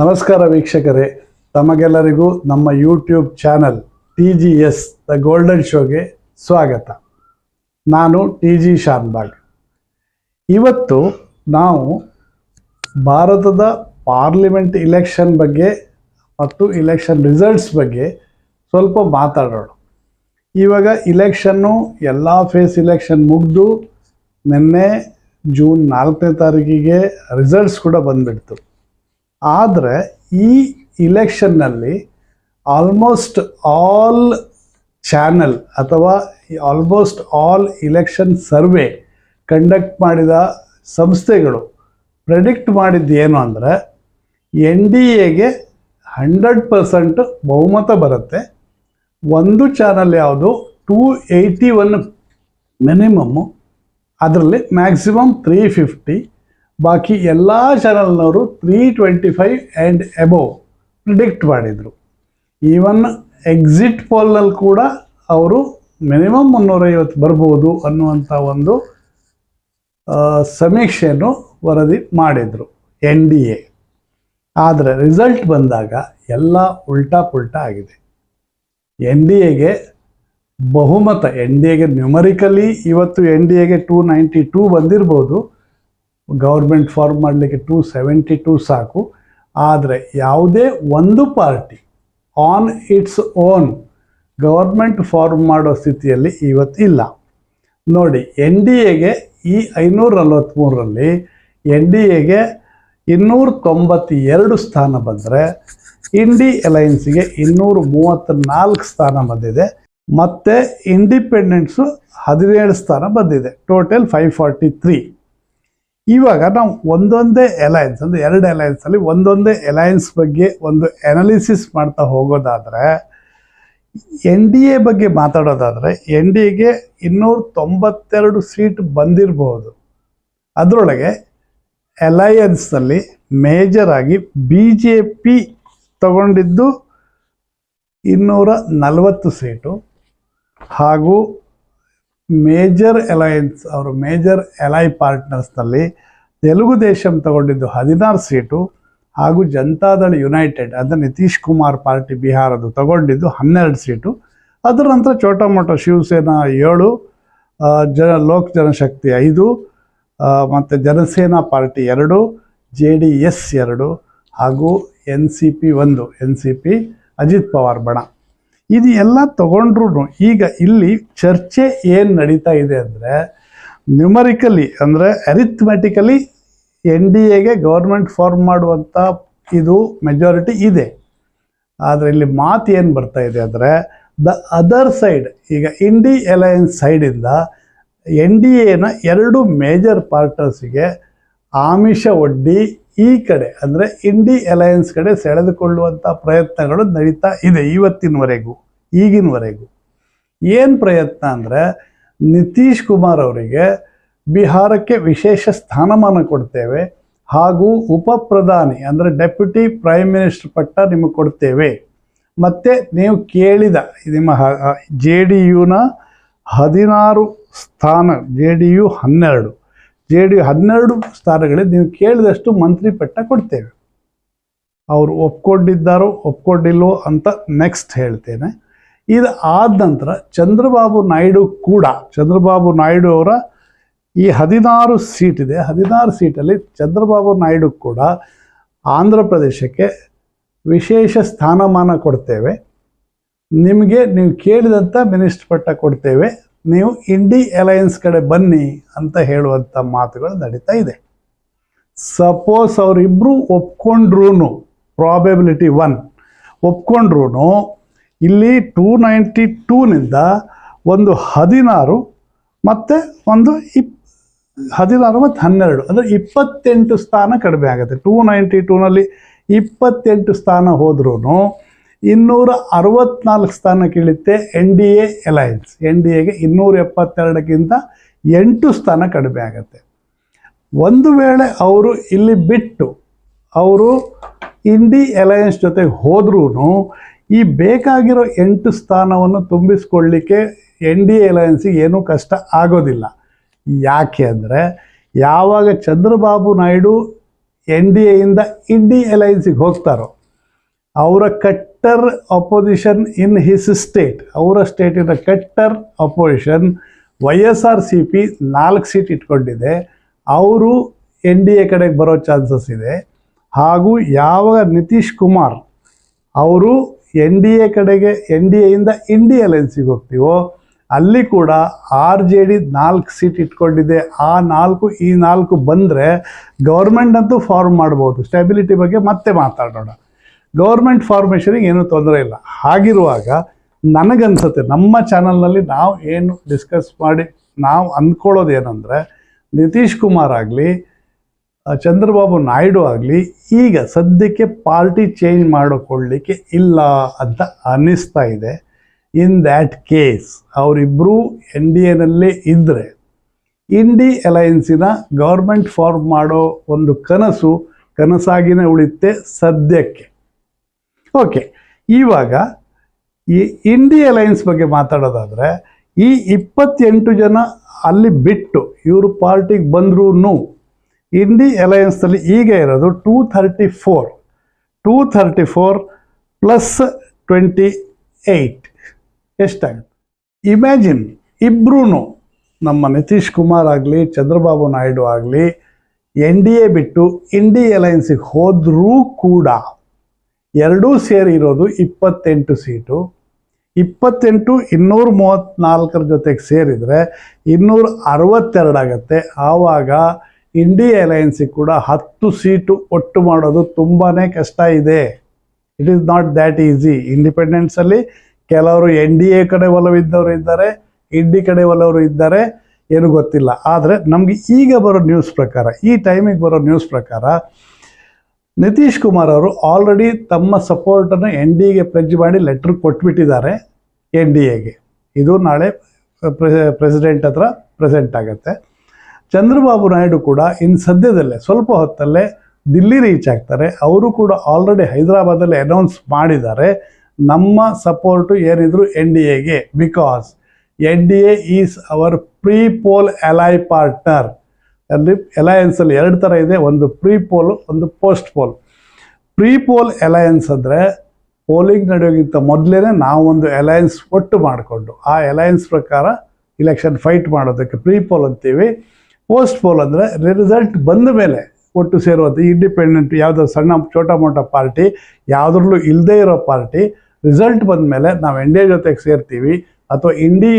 ನಮಸ್ಕಾರ ವೀಕ್ಷಕರೇ, ತಮಗೆಲ್ಲರಿಗೂ ನಮ್ಮ YouTube channel T G S the golden ಶೋಗೆ ಸ್ವಾಗತ. ನಾನು ಟಿ ಜಿ ಶಾನ್ಬಾಗ್. ಇವತ್ತು ನಾವು ಭಾರತದ ಪಾರ್ಲಿಮೆಂಟ್ ಇಲೆಕ್ಷನ್ ಬಗ್ಗೆ ಮತ್ತು ಇಲೆಕ್ಷನ್ ರಿಸಲ್ಟ್ಸ್ ಬಗ್ಗೆ ಸ್ವಲ್ಪ ಮಾತಾಡೋಣ. ಇವಾಗ ಇಲೆಕ್ಷನ್ನು ಎಲ್ಲ ಫೇಸ್ ಇಲೆಕ್ಷನ್ ಮುಗಿದು, ನಿನ್ನೆ ಜೂನ್ ನಾಲ್ಕನೇ ತಾರೀಕಿಗೆ ರಿಸಲ್ಟ್ಸ್ ಕೂಡ ಬಂದ್ಬಿಡ್ತು. ಆದರೆ ಈ ಇಲೆಕ್ಷನ್ನಲ್ಲಿ ಆಲ್ಮೋಸ್ಟ್ ಆಲ್ ಚಾನಲ್ ಅಥವಾ almost all election survey conduct ಮಾಡಿದ ಸಂಸ್ಥೆಗಳು ಪ್ರೆಡಿಕ್ಟ್ ಮಾಡಿದ್ದು ಏನು ಅಂದರೆ ಎನ್ ಡಿ ಎಗೆ ಹಂಡ್ರೆಡ್ ಪರ್ಸೆಂಟ್ ಬಹುಮತ ಬರುತ್ತೆ. ಒಂದು ಚಾನಲ್ ಯಾವುದು? ಟೂ ಏಯ್ಟಿ ಒನ್ ಮಿನಿಮಮ್ಮು ಅದರಲ್ಲಿ ಮ್ಯಾಕ್ಸಿಮಮ್ ತ್ರೀ ಫಿಫ್ಟಿ ಬಾಕಿ ಎಲ್ಲ ಚಾನಲ್ನವರು three twenty five and above predict ಮಾಡಿದರು ಈವನ್ ಎಕ್ಸಿಟ್ ಪೋಲ್ನಲ್ಲಿ ಕೂಡ ಅವರು ಮಿನಿಮಮ್ ಮುನ್ನೂರೈವತ್ತು ಬರ್ಬೋದು ಅನ್ನುವಂಥ ಒಂದು ಸಮೀಕ್ಷೆಯನ್ನು ವರದಿ ಮಾಡಿದರು, ಎನ್ ಡಿ ಎ. ಆದರೆ ರಿಸಲ್ಟ್ ಬಂದಾಗ ಎಲ್ಲ ಉಲ್ಟಾ ಪುಲ್ಟಾ ಆಗಿದೆ. ಎನ್ ಡಿ ಎಗೆ ಬಹುಮತ, ಎನ್ ಡಿ ಎಗೆ ನ್ಯೂಮರಿಕಲಿ ಇವತ್ತು ಎನ್ ಡಿ ಎಗೆ ಟೂ ನೈಂಟಿ ಟೂ ಬಂದಿರ್ಬೋದು. ಗೌರ್ಮೆಂಟ್ ಫಾರ್ಮ್ ಮಾಡಲಿಕ್ಕೆ ಟೂ ಸೆವೆಂಟಿ ಟೂ ಸಾಕು. ಆದರೆ ಯಾವುದೇ ಒಂದು party on its own government form ಮಾಡೋ ಸ್ಥಿತಿಯಲ್ಲಿ ಇವತ್ತು ಇಲ್ಲ. ನೋಡಿ, ಎನ್ ಡಿ ಎಗೆ ಈ ಐನೂರ ನಲವತ್ತ್ಮೂರರಲ್ಲಿ ಎನ್ ಡಿ ಎಗೆ ಇನ್ನೂರ ತೊಂಬತ್ತೆರಡು ಸ್ಥಾನ ಬಂದರೆ ಇಂಡಿ ಅಲೈನ್ಸ್ಗೆ ಇನ್ನೂರ ಮೂವತ್ತ್ನಾಲ್ಕು ಸ್ಥಾನ ಬಂದಿದೆ. ಮತ್ತು ಇಂಡಿಪೆಂಡೆನ್ಸು ಹದಿನೇಳು ಸ್ಥಾನ ಬಂದಿದೆ. ಟೋಟಲ್ ಫೈವ್ ಫಾರ್ಟಿ ತ್ರೀ ಇವಾಗ ನಾವು ಒಂದೊಂದೇ ಎಲಯನ್ಸ್ ಅಂದರೆ ಎರಡು ಎಲಯನ್ಸಲ್ಲಿ ಒಂದೊಂದೇ ಎಲಯನ್ಸ್ ಬಗ್ಗೆ ಒಂದು ಅನಾಲಿಸಿಸ್ ಮಾಡ್ತಾ ಹೋಗೋದಾದರೆ, ಎನ್ ಡಿ ಎ ಬಗ್ಗೆ ಮಾತಾಡೋದಾದರೆ, ಎನ್ ಡಿ ಎಗೆ ಇನ್ನೂರ ತೊಂಬತ್ತೆರಡು ಸೀಟ್ ಬಂದಿರಬಹುದು. ಅದರೊಳಗೆ ಅಲಯನ್ಸ್ನಲ್ಲಿ ಮೇಜರ್ ಆಗಿ ಬಿ ಜೆ ಪಿ ತಗೊಂಡಿದ್ದು ಇನ್ನೂರ ನಲವತ್ತು ಸೀಟು ಹಾಗೂ ಮೇಜರ್ ಅಲಯನ್ಸ್ ಅವರು ಮೇಜರ್ ಅಲೈ ಪಾರ್ಟ್ನರ್ಸ್ನಲ್ಲಿ ತೆಲುಗು ದೇಶಂ ತಗೊಂಡಿದ್ದು ಹದಿನಾರು ಸೀಟು ಹಾಗೂ ಜನತಾದಳ ಯುನೈಟೆಡ್ ಅಂದರೆ ನಿತೀಶ್ ಕುಮಾರ್ ಪಾರ್ಟಿ ಬಿಹಾರದ್ದು ತಗೊಂಡಿದ್ದು ಹನ್ನೆರಡು ಸೀಟು. ಅದರ ನಂತರ ಚೋಟ ಮೋಟ ಶಿವಸೇನಾ ಏಳು ಜನ ಲೋಕ್ ಜನಶಕ್ತಿ ಐದು ಮತ್ತು ಜನಸೇನಾ ಪಾರ್ಟಿ ಎರಡು, ಜೆ ಡಿ ಎಸ್ ಎರಡು ಹಾಗೂ ಎನ್ ಸಿ ಪಿ ಒಂದು, N C P Ajit Pawar ಬಣ. ಇದು ಎಲ್ಲ ತಗೊಂಡ್ರು ಈಗ ಇಲ್ಲಿ ಚರ್ಚೆ ಏನು ನಡೀತಾ ಇದೆ ಅಂದರೆ ನ್ಯೂಮರಿಕಲಿ ಅಂದರೆ ಅರಿಥ್ಮೆಟಿಕಲಿ ಎನ್ ಡಿ ಎಗೆ ಗೌರ್ಮೆಂಟ್ ಫಾರ್ಮ್ ಮಾಡುವಂಥ ಇದು ಮೆಜಾರಿಟಿ ಇದೆ. ಆದರೆ ಇಲ್ಲಿ ಮಾತು ಏನು ಬರ್ತಾ ಇದೆ ಅಂದರೆ ದ ಅದರ್ ಸೈಡ್ ಈಗ ಇಂಡಿ ಅಲಯನ್ಸ್ ಸೈಡಿಂದ ಎನ್ ಡಿ ಎನ ಎರಡು ಮೇಜರ್ ಪಾರ್ಟರ್ಸಿಗೆ ಆಮಿಷ ಒಡ್ಡಿ ಈ ಕಡೆ ಅಂದರೆ ಇಂಡಿ ಅಲಯನ್ಸ್ ಕಡೆ ಸೆಳೆದುಕೊಳ್ಳುವಂಥ ಪ್ರಯತ್ನಗಳು ನಡೀತಾ ಇದೆ ಇವತ್ತಿನವರೆಗೂ, ಈಗಿನವರೆಗೂ. ಏನು ಪ್ರಯತ್ನ ಅಂದರೆ ನಿತೀಶ್ ಕುಮಾರ್ ಅವರಿಗೆ ಬಿಹಾರಕ್ಕೆ ವಿಶೇಷ ಸ್ಥಾನಮಾನ ಕೊಡ್ತೇವೆ ಹಾಗೂ ಉಪ ಪ್ರಧಾನಿ ಅಂದರೆ ಡೆಪ್ಯೂಟಿ ಪ್ರೈಮ್ ಮಿನಿಸ್ಟರ್ ಪಟ್ಟ ನಿಮಗೆ ಕೊಡ್ತೇವೆ. ಮತ್ತು ನೀವು ಕೇಳಿದ ನಿಮ್ಮ ಜೆ ಡಿ ಯುನ ಹದಿನಾರು ಸ್ಥಾನ, ಜೆ ಡಿ ಯು ಹನ್ನೆರಡು. ಜೆ ಡಿ ಹನ್ನೆರಡು ಸ್ಥಾನಗಳಿಗೆ ನೀವು ಕೇಳಿದಷ್ಟು ಮಂತ್ರಿ ಪಟ್ಟ ಕೊಡ್ತೇವೆ. ಅವರು ಒಪ್ಕೊಂಡಿದ್ದಾರೋ, ಒಪ್ಕೊಂಡಿಲ್ವೋ ಅಂತ ನೆಕ್ಸ್ಟ್ ಹೇಳ್ತೇನೆ. ಇದು ಆದ ನಂತರ ಚಂದ್ರಬಾಬು ನಾಯ್ಡು ಕೂಡ, ಚಂದ್ರಬಾಬು ನಾಯ್ಡು ಅವರ ಈ ಹದಿನಾರು ಸೀಟ್ ಇದೆ. ಹದಿನಾರು ಸೀಟಲ್ಲಿ ಚಂದ್ರಬಾಬು ನಾಯ್ಡು ಕೂಡ ಆಂಧ್ರ ಪ್ರದೇಶಕ್ಕೆ ವಿಶೇಷ ಸ್ಥಾನಮಾನ ಕೊಡ್ತೇವೆ. ನಿಮಗೆ ನೀವು ಕೇಳಿದಂಥ ಮಿನಿಸ್ಟರ್ ಪಟ್ಟ ಕೊಡ್ತೇವೆ. ನೀವು ಇಂಡಿ ಅಲಯನ್ಸ್ ಕಡೆ ಬನ್ನಿ ಅಂತ ಹೇಳುವಂಥ ಮಾತುಗಳು ನಡೀತಾ ಇದೆ. ಸಪೋಸ್ ಅವರಿಬ್ಬರು ಒಪ್ಕೊಂಡ್ರೂ ಪ್ರಾಬೆಬಿಲಿಟಿ ಒನ್ ಒಪ್ಕೊಂಡ್ರೂ ಇಲ್ಲಿ ಟೂ ನೈಂಟಿ ಟೂನಿಂದ ಒಂದು ಹದಿನಾರು ಮತ್ತು ಒಂದು ಇಪ್, ಹದಿನಾರು ಮತ್ತು ಹನ್ನೆರಡು, ಅಂದರೆ ಇಪ್ಪತ್ತೆಂಟು ಸ್ಥಾನ ಕಡಿಮೆ ಆಗುತ್ತೆ. ಟೂ ನೈಂಟಿ ಟೂನಲ್ಲಿ ಇಪ್ಪತ್ತೆಂಟು ಸ್ಥಾನ ಹೋದ್ರೂ ಇನ್ನೂರ ಅರವತ್ನಾಲ್ಕು ಸ್ಥಾನಕ್ಕೆ ಇಳಿತೆ N D A alliance N D ಎಗೆ ಇನ್ನೂರ ಎಪ್ಪತ್ತೆರಡಕ್ಕಿಂತ ಎಂಟು ಸ್ಥಾನ ಕಡಿಮೆ ಆಗುತ್ತೆ. ಒಂದು ವೇಳೆ ಅವರು ಇಲ್ಲಿ ಬಿಟ್ಟು ಅವರು ಇಂಡಿ ಎಲಯನ್ಸ್ ಜೊತೆಗೆ ಹೋದ್ರೂ ಈ ಬೇಕಾಗಿರೋ ಎಂಟು ಸ್ಥಾನವನ್ನು ತುಂಬಿಸ್ಕೊಳ್ಳಿಕ್ಕೆ ಎನ್ ಡಿ ಎಲಯನ್ಸಿಗೆ ಏನೂ ಕಷ್ಟ ಆಗೋದಿಲ್ಲ. ಯಾಕೆ ಅಂದರೆ ಯಾವಾಗ ಚಂದ್ರಬಾಬು ನಾಯ್ಡು ಎನ್ ಡಿ ಎಯಿಂದ ಇಂಡಿ ಎಲಯನ್ಸಿಗೆ ಹೋಗ್ತಾರೋ ಅವರ ಕಟ್ಟರ್ ಅಪೋಸಿಷನ್ ಇನ್ ಹಿಸ್ ಸ್ಟೇಟ್ ಅವರ ಸ್ಟೇಟಿನ cutter opposition Y S R C P ನಾಲ್ಕು ಸೀಟ್ ಇಟ್ಕೊಂಡಿದೆ. ಅವರು ಎನ್ ಡಿ ಎ ಕಡೆಗೆ ಬರೋ ಚಾನ್ಸಸ್ ಇದೆ. ಹಾಗೂ ಯಾವಾಗ ನಿತೀಶ್ ಕುಮಾರ್ ಅವರು ಎನ್ ಡಿ ಎ ಕಡೆಗೆ ಎನ್ ಡಿ ಎಯಿಂದ ಇಂಡಿ ಅಲೆನ್ಸಿಗೆ ಹೋಗ್ತೀವೋ, ಅಲ್ಲಿ ಕೂಡ ಆರ್ ಜೆ ಡಿ ನಾಲ್ಕು ಸೀಟ್ ಇಟ್ಕೊಂಡಿದೆ. ಆ ನಾಲ್ಕು, ಈ ನಾಲ್ಕು ಬಂದರೆ ಗೌರ್ಮೆಂಟ್ ಅಂತೂ ಫಾರ್ಮ್ ಮಾಡ್ಬೋದು. ಸ್ಟೆಬಿಲಿಟಿ ಬಗ್ಗೆ ಮತ್ತೆ ಮಾತಾಡೋಣ. ಗೌರ್ಮೆಂಟ್ ಫಾರ್ಮೇಷನಿಗೆ ಏನೂ ತೊಂದರೆ ಇಲ್ಲ. ಹಾಗಿರುವಾಗ ನನಗನ್ಸುತ್ತೆ, ನಮ್ಮ ಚಾನಲ್ನಲ್ಲಿ ನಾವು ಏನು ಡಿಸ್ಕಸ್ ಮಾಡಿ ನಾವು ಅಂದ್ಕೊಳ್ಳೋದು ಏನಂದರೆ ನಿತೀಶ್ ಕುಮಾರ್ ಆಗಲಿ ಚಂದ್ರಬಾಬು ನಾಯ್ಡು ಆಗಲಿ, ಈಗ ಸದ್ಯಕ್ಕೆ ಪಾರ್ಟಿ ಚೇಂಜ್ ಮಾಡಿಕೊಳ್ಳಿಕ್ಕೆ ಇಲ್ಲ ಅಂತ ಅನ್ನಿಸ್ತಾ ಇದೆ. ಇನ್ ದ್ಯಾಟ್ ಕೇಸ್ ಅವರಿಬ್ಬರೂ ಎನ್ ಡಿ ಎನಲ್ಲೇ ಇದ್ದರೆ ಇಂಡಿ ಅಲಯನ್ಸಿನ ಗೌರ್ಮೆಂಟ್ ಫಾರ್ಮ್ ಮಾಡೋ ಒಂದು ಕನಸು ಕನಸಾಗಿನೇ ಉಳಿಯುತ್ತೆ ಸದ್ಯಕ್ಕೆ. ಓಕೆ, ಇವಾಗ ಈ ಇಂಡಿ ಅಲಯನ್ಸ್ ಬಗ್ಗೆ ಮಾತಾಡೋದಾದರೆ, ಈ ಇಪ್ಪತ್ತೆಂಟು ಜನ ಅಲ್ಲಿ ಬಿಟ್ಟು ಇವರು ಪಾರ್ಟಿಗೆ ಬಂದ್ರೂ ಇಂಡಿ ಅಲಯನ್ಸ್ನಲ್ಲಿ ಈಗ ಇರೋದು two thirty four two thirty four plus twenty eight ಎಷ್ಟಾಗುತ್ತೆ? ಇಮ್ಯಾಜಿನ್ ಇಬ್ಬರೂ ನಮ್ಮ ನಿತೀಶ್ ಕುಮಾರ್ ಆಗಲಿ, ಚಂದ್ರಬಾಬು ನಾಯ್ಡು ಆಗಲಿ, ಎನ್ ಡಿ ಎ ಬಿಟ್ಟು ಇಂಡಿ ಅಲಯನ್ಸಿಗೆ ಹೋದರೂ ಕೂಡ ಎರಡೂ ಸೇರಿ ಇರೋದು ಇಪ್ಪತ್ತೆಂಟು ಸೀಟು. ಇಪ್ಪತ್ತೆಂಟು, ಇನ್ನೂರ ಮೂವತ್ತ್ನಾಲ್ಕರ ಜೊತೆಗೆ ಸೇರಿದರೆ ಇನ್ನೂರ ಅರವತ್ತೆರಡು ಆಗುತ್ತೆ. ಆವಾಗ ಇಂಡಿಯಾ ಅಲಯನ್ಸಿಗೆ ಕೂಡ ಹತ್ತು ಸೀಟು ಒಟ್ಟು ಮಾಡೋದು ತುಂಬಾ ಕಷ್ಟ ಇದೆ. It is not that easy ಇಂಡಿಪೆಂಡೆನ್ಸಲ್ಲಿ ಕೆಲವರು ಎನ್ ಡಿ ಎ ಕಡೆ ಒಲವಿದ್ದವರು ಇದ್ದಾರೆ ಇಂಡಿ ಕಡೆ ಒಲವರು ಇದ್ದಾರೆ, ಏನು ಗೊತ್ತಿಲ್ಲ. ಆದರೆ ನಮಗೆ ಈಗ ಬರೋ ನ್ಯೂಸ್ ಪ್ರಕಾರ, ಈ ಟೈಮಿಗೆ ಬರೋ ನ್ಯೂಸ್ ಪ್ರಕಾರ ನಿತೀಶ್ ಕುಮಾರ್ ಅವರು ಆಲ್ರೆಡಿ ತಮ್ಮ ಸಪೋರ್ಟನ್ನು ಎನ್ ಡಿ ಎಗೆ ಪ್ಲೆಜ್ ಮಾಡಿ ಲೆಟ್ರ್ ಕೊಟ್ಬಿಟ್ಟಿದ್ದಾರೆ ಎನ್ ಡಿ ಎಗೆ ಇದು ನಾಳೆ ಪ್ರೆಸಿಡೆಂಟ್ ಹತ್ರ ಪ್ರೆಸೆಂಟ್ ಆಗುತ್ತೆ. ಚಂದ್ರಬಾಬು ನಾಯ್ಡು ಕೂಡ ಇನ್ನು ಸದ್ಯದಲ್ಲೇ, ಸ್ವಲ್ಪ ಹೊತ್ತಲ್ಲೇ ದಿಲ್ಲಿ ರೀಚ್ ಆಗ್ತಾರೆ. ಅವರು ಕೂಡ ಆಲ್ರೆಡಿ ಹೈದರಾಬಾದಲ್ಲಿ ಅನೌನ್ಸ್ ಮಾಡಿದ್ದಾರೆ. ನಮ್ಮ ಸಪೋರ್ಟು ಏನಿದ್ರು ಎನ್ ಡಿ ಎಗೆ because N D A is our pre poll ally partner ಅಲ್ಲಿ ಅಲಯನ್ಸಲ್ಲಿ ಎರಡು ಥರ ಇದೆ, ಒಂದು ಪ್ರೀ ಪೋಲ್ ಒಂದು post poll pre poll alliance ಅಂದರೆ ಪೋಲಿಂಗ್ ನಡೆಯೋಕ್ಕಿಂತ ಮೊದಲೇ ನಾವು ಒಂದು ಅಲಯನ್ಸ್ ಒಟ್ಟು ಮಾಡಿಕೊಂಡು, ಆ ಅಲಯನ್ಸ್ ಪ್ರಕಾರ ಇಲೆಕ್ಷನ್ ಫೈಟ್ ಮಾಡೋದಕ್ಕೆ ಪ್ರೀ ಪೋಲ್ ಅಂತೀವಿ. ಪೋಸ್ಟ್ ಪೋಲ್ ಅಂದರೆ ರಿಸಲ್ಟ್ ಬಂದ ಮೇಲೆ ಒಟ್ಟು ಸೇರುವಂಥ ಇಂಡಿಪೆಂಡೆಂಟ್ ಯಾವುದೋ ಸಣ್ಣ ಚೋಟ ಮೋಟ ಪಾರ್ಟಿ ಯಾವುದ್ರಲ್ಲೂ ಇಲ್ಲದೇ ಇರೋ ಪಾರ್ಟಿ ರಿಸಲ್ಟ್ ಬಂದ ಮೇಲೆ ನಾವು ಎನ್ ಡಿ ಎ ಜೊತೆಗೆ ಸೇರ್ತೀವಿ ಅಥವಾ ಇಂಡಿ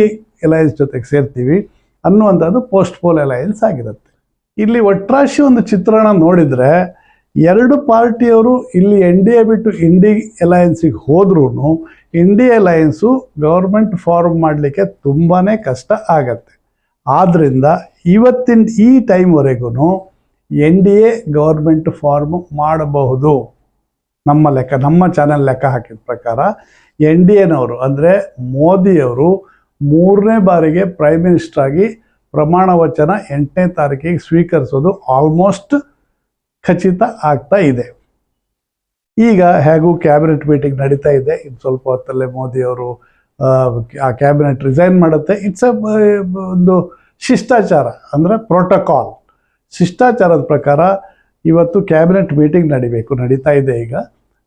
ಅಲಯನ್ಸ್ ಜೊತೆಗೆ ಸೇರ್ತೀವಿ ಅನ್ನುವಂಥದ್ದು ಪೋಸ್ಟ್ ಪೋಲ್ ಅಲಯನ್ಸ್ ಆಗಿರುತ್ತೆ. ಇಲ್ಲಿ ಒಟ್ರಾಶಿ ಒಂದು ಚಿತ್ರಣ ನೋಡಿದರೆ ಎರಡು ಪಾರ್ಟಿಯವರು ಇಲ್ಲಿ ಎನ್ ಡಿ ಎ ಬಿಟ್ಟು ಇಂಡಿ ಅಲಯನ್ಸಿಗೆ ಹೋದ್ರೂ ಇಂಡಿ ಅಲಯನ್ಸು ಗೌರ್ಮೆಂಟ್ ಫಾರ್ಮ್ ಮಾಡಲಿಕ್ಕೆ ತುಂಬಾ ಕಷ್ಟ ಆಗತ್ತೆ. ಆದ್ದರಿಂದ ಇವತ್ತಿನ ಈ ಟೈಮ್ವರೆಗೂ N D A government form ಮಾಡಬಹುದು. ನಮ್ಮ ಲೆಕ್ಕ, ನಮ್ಮ ಚಾನೆಲ್ ಲೆಕ್ಕ ಹಾಕಿದ ಪ್ರಕಾರ ಎನ್ ಡಿ ಎನವರು, ಅಂದರೆ ಮೋದಿಯವರು ಮೂರನೇ ಬಾರಿಗೆ ಪ್ರೈಮ್ ಮಿನಿಸ್ಟರ್ ಆಗಿ ಪ್ರಮಾಣ ವಚನ ಎಂಟನೇ ತಾರೀಕಿಗೆ ಸ್ವೀಕರಿಸೋದು ಆಲ್ಮೋಸ್ಟ್ ಖಚಿತ ಆಗ್ತಾ ಇದೆ. ಈಗ ಹೇಗೂ ಕ್ಯಾಬಿನೆಟ್ ಮೀಟಿಂಗ್ ನಡೀತಾ ಇದೆ. ಇನ್ನು ಸ್ವಲ್ಪ ಹೊತ್ತಲ್ಲೇ ಮೋದಿಯವರು ಆ, ಕ್ಯಾಬಿನೆಟ್ ರಿಸೈನ್ ಮಾಡುತ್ತೆ. ಇಟ್ಸ್ ಅ ಒಂದು ಶಿಷ್ಟಾಚಾರ ಅಂದರೆ ಪ್ರೋಟೋಕಾಲ್ ಶಿಷ್ಟಾಚಾರದ ಪ್ರಕಾರ ಇವತ್ತು ಕ್ಯಾಬಿನೆಟ್ ಮೀಟಿಂಗ್ ನಡಿಬೇಕು ನಡೀತಾ ಇದೆ ಈಗ.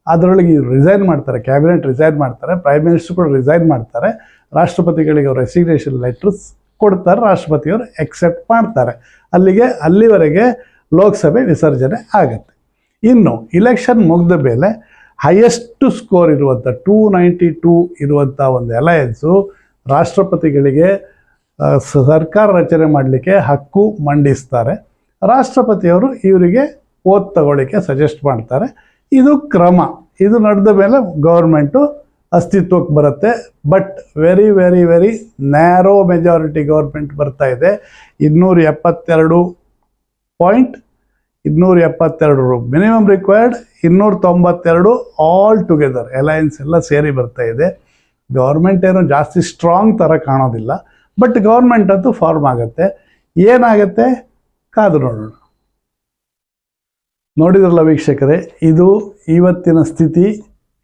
ಅದರೊಳಗೆ ರಿಸೈನ್ ಮಾಡ್ತಾರೆ ಕ್ಯಾಬಿನೆಟ್ ರಿಸೈನ್ ಮಾಡ್ತಾರೆ ಪ್ರೈಮ್ ಮಿನಿಸ್ಟರ್ ಕೂಡ ರಿಸೈನ್ ಮಾಡ್ತಾರೆ. ರಾಷ್ಟ್ರಪತಿಗಳಿಗೆ ರೆಸಿಗ್ನೇಷನ್ ಲೆಟರ್ಸ್ ಕೊಡ್ತಾರೆ, ರಾಷ್ಟ್ರಪತಿಯವರು ಎಕ್ಸೆಪ್ಟ್ ಮಾಡ್ತಾರೆ. ಅಲ್ಲಿಗೆ, ಅಲ್ಲಿವರೆಗೆ ಲೋಕಸಭೆ ವಿಸರ್ಜನೆ ಆಗುತ್ತೆ. ಇನ್ನು ಇಲೆಕ್ಷನ್ ಮುಗಿದ ಮೇಲೆ ಹೈಯೆಸ್ಟ್ ಸ್ಕೋರ್ ಇರುವಂಥ ಟೂ ನೈಂಟಿ ಟೂ ಇರುವಂಥ ಒಂದು ಅಲಯನ್ಸು ರಾಷ್ಟ್ರಪತಿಗಳಿಗೆ ಸರ್ಕಾರ ರಚನೆ ಮಾಡಲಿಕ್ಕೆ ಹಕ್ಕು ಮಂಡಿಸ್ತಾರೆ. ರಾಷ್ಟ್ರಪತಿಯವರು ಇವರಿಗೆ ಓದ್ ತಗೊಳ್ಳಿಕ್ಕೆ ಸಜೆಸ್ಟ್ ಮಾಡ್ತಾರೆ. ಇದು ಕ್ರಮ. ಇದು ನಡೆದ ಮೇಲೆ ಗೌರ್ಮೆಂಟು ಅಸ್ತಿತ್ವಕ್ಕೆ ಬರುತ್ತೆ. But very very very narrow majority government ಬರ್ತಾ ಇದೆ. ಇನ್ನೂರ ಎಪ್ಪತ್ತೆರಡು ಪಾಯಿಂಟ್ ಇನ್ನೂರ ಎಪ್ಪತ್ತೆರಡು ಮಿನಿಮಮ್ ರಿಕ್ವೈರ್ಡ್ ಇನ್ನೂರ ತೊಂಬತ್ತೆರಡು ಆಲ್ ಟುಗೆದರ್ ಅಲಯನ್ಸ್ ಎಲ್ಲ ಸೇರಿ ಬರ್ತಾ ಇದೆ. ಗೌರ್ಮೆಂಟ್ ಏನು ಜಾಸ್ತಿ ಸ್ಟ್ರಾಂಗ್ ಥರ ಕಾಣೋದಿಲ್ಲ. ಬಟ್ ಗೌರ್ಮೆಂಟ್ ಅಂತೂ ಫಾರ್ಮ್ ಆಗುತ್ತೆ. ಏನಾಗುತ್ತೆ? ಕಾದು ನೋಡೋಣ. ನೋಡಿದ್ರಲ್ಲ ವೀಕ್ಷಕರೇ, ಇದು ಇವತ್ತಿನ ಸ್ಥಿತಿ.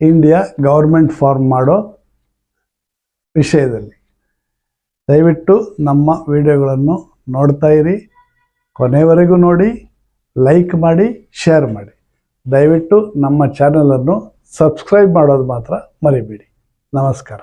ಇಂಡಿಯಾ ಗೌರ್ಮೆಂಟ್ ಫಾರ್ಮ್ ಮಾಡೋ ವಿಷಯದಲ್ಲಿ. ದಯವಿಟ್ಟು ನಮ್ಮ ವಿಡಿಯೋಗಳನ್ನು ನೋಡ್ತಾ ಇರಿ. ಕೊನೆವರೆಗೂ ನೋಡಿ, ಲೈಕ್ ಮಾಡಿ, ಶೇರ್ ಮಾಡಿ. ದಯವಿಟ್ಟು ನಮ್ಮ ಚಾನಲನ್ನು ಸಬ್ಸ್ಕ್ರೈಬ್ ಮಾಡೋದು ಮಾತ್ರ ಮರಿಬೇಡಿ. ನಮಸ್ಕಾರ.